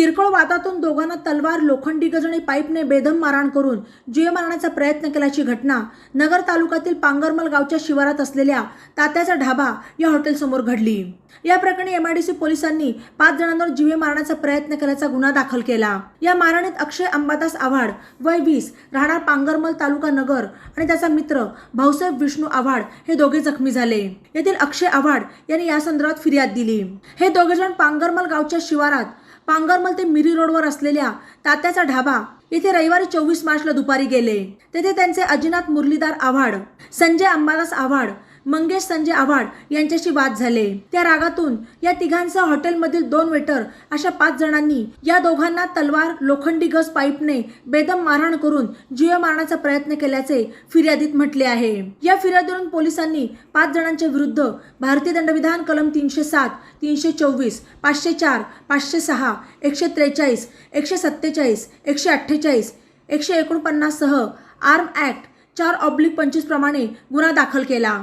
किरकोळ वादातून दोघांना तलवार लोखंडी गज आणि पाईपने बेदम मारहाण करून जीव मारण्याचा प्रयत्न केल्याची घटना नगर तालुक्यातील पांगरमल गावच्या शिवारात असलेल्या तात्याचा ढाबा या हॉटेलसमोर घडली. या प्रकरणी एमआयडीसी पोलिसांनी पाच जणांवर जीवे मारण्याचा प्रयत्न केल्याचा गुन्हा दाखल केला. या मारणीत अक्षय अंबादास आव्हाड वय वीस राहणार पांगरमल तालुका नगर आणि त्याचा मित्र भाऊसाहेब विष्णू आव्हाड हे दोघे जखमी झाले. येथील अक्षय आव्हाड यांनी या संदर्भात फिर्याद दिली. हे दोघे जण पांगरमल गावच्या शिवारात पांगरमल ते मिरी रोडवर असलेल्या तात्याचा ढाबा. येथे रविवारी चोवीस मार्चला दुपारी गेले. तेथे त्यांचे अजिनाथ मुरलीधर आव्हाड संजय अंबादास आव्हाड मंगेश संजय आव्हाड यांच्याशी वाद झाले. त्या रागातून या तिघांसह हॉटेलमधील दोन वेटर अशा पाच जणांनी या दोघांना तलवार लोखंडी गज पाईपने बेदम मारहाण करून जीव मारण्याचा प्रयत्न केल्याचे फिर्यादीत म्हटले आहे. या फिर्यादीवरून पोलिसांनी पाच जणांच्या विरुद्ध भारतीय दंडविधान कलम तीनशे सात तीनशे चोवीस पाचशे चार पाचशे सहा एकशे त्रेचाळीस एकशे सत्तेचाळीस एकशे अठ्ठेचाळीस एकशे एकोणपन्नाससह आर्म ॲक्ट चार ऑब्लिक पंचवीस प्रमाणे गुन्हा दाखल केला.